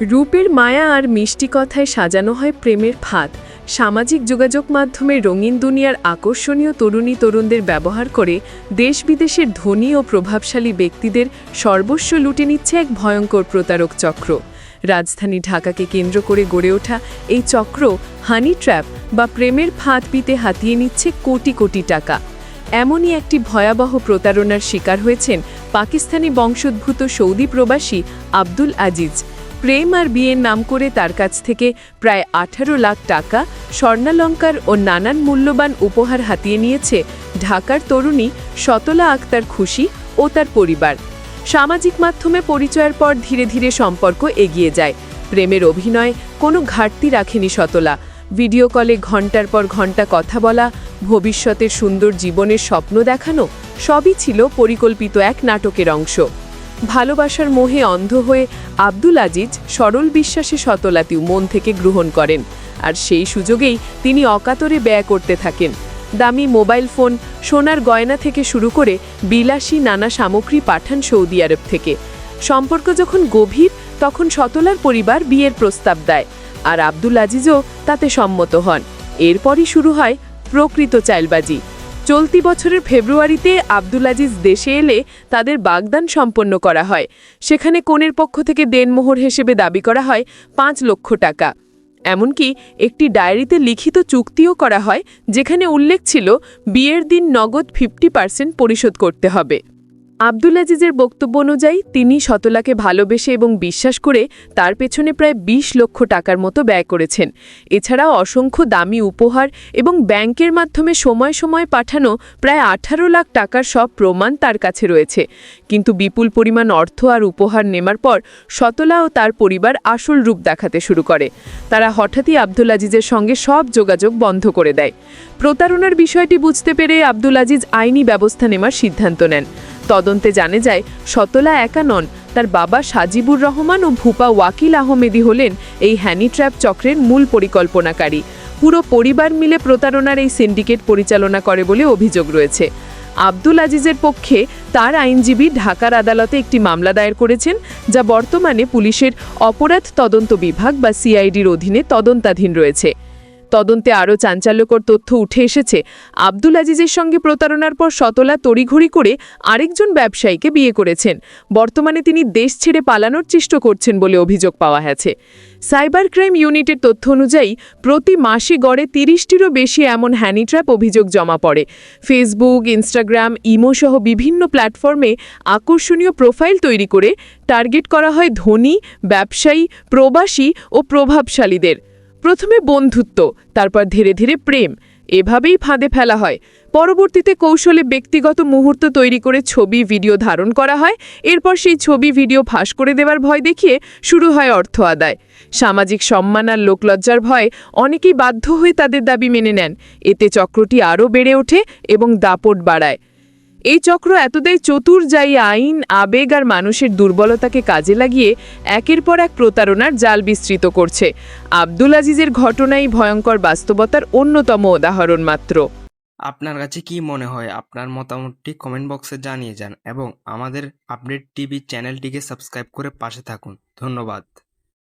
রূপের মায়া আর মিষ্টি কথায় সাজানো হয় প্রেমের ফাঁদ। সামাজিক যোগাযোগ মাধ্যমে রঙিন দুনিয়ার আকর্ষণীয় তরুণী তরুণদের ব্যবহার করে দেশ বিদেশের ধনী ও প্রভাবশালী ব্যক্তিদের সর্বস্ব লুটে নিচ্ছে এক ভয়ঙ্কর প্রতারক চক্র। রাজধানী ঢাকাকে কেন্দ্র করে গড়ে ওঠা এই চক্র হানি ট্র্যাপ বা প্রেমের ফাঁদ পিতে হাতিয়ে নিচ্ছে কোটি কোটি টাকা। এমনই একটি ভয়াবহ প্রতারণার শিকার হয়েছেন পাকিস্তানি বংশোদ্ভূত সৌদি প্রবাসী আব্দুল আজিজ। প্রেম আর বিয়ের নাম করে তার কাছ থেকে প্রায় আঠারো লাখ টাকা স্বর্ণালঙ্কার ও নানান মূল্যবান উপহার হাতিয়ে নিয়েছে ঢাকার তরুণী শতলা আক্তার খুশি ও তার পরিবার। সামাজিক মাধ্যমে পরিচয়ের পর ধীরে ধীরে সম্পর্ক এগিয়ে যায়। প্রেমের অভিনয় কোনো ঘাটতি রাখেনি শতলা। ভিডিও কলে ঘণ্টার পর ঘণ্টা কথা বলা, ভবিষ্যতের সুন্দর জীবনের স্বপ্ন দেখানো সবই ছিল পরিকল্পিত এক নাটকের অংশ। ভালোবাসার মোহে অন্ধ হয়ে আব্দুল আজিজ সরল বিশ্বাসে শতলাতিও মন থেকে গ্রহণ করেন। আর সেই সুযোগেই তিনি অকাতরে ব্যয় করতে থাকেন। দামি মোবাইল ফোন, সোনার গয়না থেকে শুরু করে বিলাসী নানা সামগ্রী পাঠান সৌদি আরব থেকে। সম্পর্ক যখন গভীর, তখন শতলার পরিবার বিয়ের প্রস্তাব দেয় আর আব্দুল আজিজও তাতে সম্মত হন। এরপরই শুরু হয় প্রকৃত চাইলবাজি চলতি বছরের ফেব্রুয়ারিতে আব্দুল আজিজ দেশে এলে তাদের বাগদান সম্পন্ন করা হয়। সেখানে কনের পক্ষ থেকে দেনমোহর হিসেবে দাবি করা হয়, পাঁচ লক্ষ টাকা। এমনকি একটি ডায়েরিতে লিখিত চুক্তিও করা হয়, যেখানে উল্লেখ ছিল, বিয়ের দিন নগদ ফিফটি পার্সেন্ট পরিশোধ করতে হবে। আব্দুল আজিজের বক্তব্য অনুযায়ী, তিনি শতলাকে ভালোবেসে এবং বিশ্বাস করে তার পেছনে প্রায় ২০ লক্ষ টাকার মতো ব্যয় করেছেন। এছাড়াও অসংখ্য দামি উপহার এবং ব্যাংকের মাধ্যমে সময় সময় পাঠানো প্রায় আঠারো লাখ টাকার সব প্রমাণ তার কাছে রয়েছে। কিন্তু বিপুল পরিমাণ অর্থ আর উপহার নেমার পর শতলা ও তার পরিবার আসল রূপ দেখাতে শুরু করে। তারা হঠাৎই আব্দুল আজিজের সঙ্গে সব যোগাযোগ বন্ধ করে দেয়। প্রতারণার বিষয়টি বুঝতে পেরে আব্দুল আজিজ আইনি ব্যবস্থা নেওয়ার সিদ্ধান্ত নেন। তদন্তে জানে যায় শতলা একা নন, তার বাবা সাজিবুর রহমান ও ভূপা ওয়াকিল আহমেদি হলেন এই হ্যানি ট্র্যাপ চক্রের মূল পরিকল্পনাকারী। পুরো পরিবার মিলে প্রতারণার এই সিন্ডিকেট পরিচালনা করে বলে অভিযোগ রয়েছে। আব্দুল আজিজের পক্ষে তার আইনজীবী ঢাকার আদালতে একটি মামলা দায়ের করেছেন, যা বর্তমানে পুলিশের অপরাধ তদন্ত বিভাগ বা সিআইডির অধীনে তদন্তাধীন রয়েছে। তদন্তে আরও চাঞ্চল্যকর তথ্য উঠে এসেছে। আব্দুল আজিজের সঙ্গে প্রতারণার পর শতলা তড়িঘড়ি করে আরেকজন ব্যবসায়ীকে বিয়ে করেছেন। বর্তমানে তিনি দেশ ছেড়ে পালানোর চেষ্টা করছেন বলে অভিযোগ পাওয়া গেছে। সাইবার ক্রাইম ইউনিটের তথ্য অনুযায়ী, প্রতি মাসে গড়ে তিরিশটিরও বেশি এমন হ্যানিট্র্যাপ অভিযোগ জমা পড়ে। ফেসবুক, ইনস্টাগ্রাম ইমো সহ বিভিন্ন প্ল্যাটফর্মে আকর্ষণীয় প্রোফাইল তৈরি করে টার্গেট করা হয় ধনী, ব্যবসায়ী, প্রবাসী ও প্রভাবশালীদের। প্রথমে বন্ধুত্ব, তারপর ধীরে ধীরে প্রেম। এভাবেই ফাঁদে ফেলা হয়। পরবর্তীতে কৌশলে ব্যক্তিগত মুহূর্ত তৈরি করে ছবি, ভিডিও ধারণ করা হয়। এরপর সেই ছবি, ভিডিও ফাঁস করে দেওয়ার ভয় দেখিয়ে শুরু হয় অর্থ আদায়। সামাজিক সম্মান আর লোকলজ্জার ভয়ে অনেকেই বাধ্য হয়ে তাদের দাবি মেনে নেন। এতে চক্রটি আরও বেড়ে ওঠে এবং দাপট বাড়ায়। এই চক্র এতটাই চতুর যাই আইন, আবেগ আর মানুষের দুর্বলতাকে কাজে লাগিয়ে একের পর এক প্রতারণার জাল বিস্তৃত করছে। আব্দুল আজিজের ঘটনাই ভয়ঙ্কর বাস্তবতার অন্যতম উদাহরণ মাত্র। আপনার কাছে কি মনে হয়? আপনার মতামতটি কমেন্ট বক্সে জানিয়ে যান এবং আমাদের আপডেট টিভি চ্যানেলটিকে সাবস্ক্রাইব করে পাশে থাকুন। ধন্যবাদ।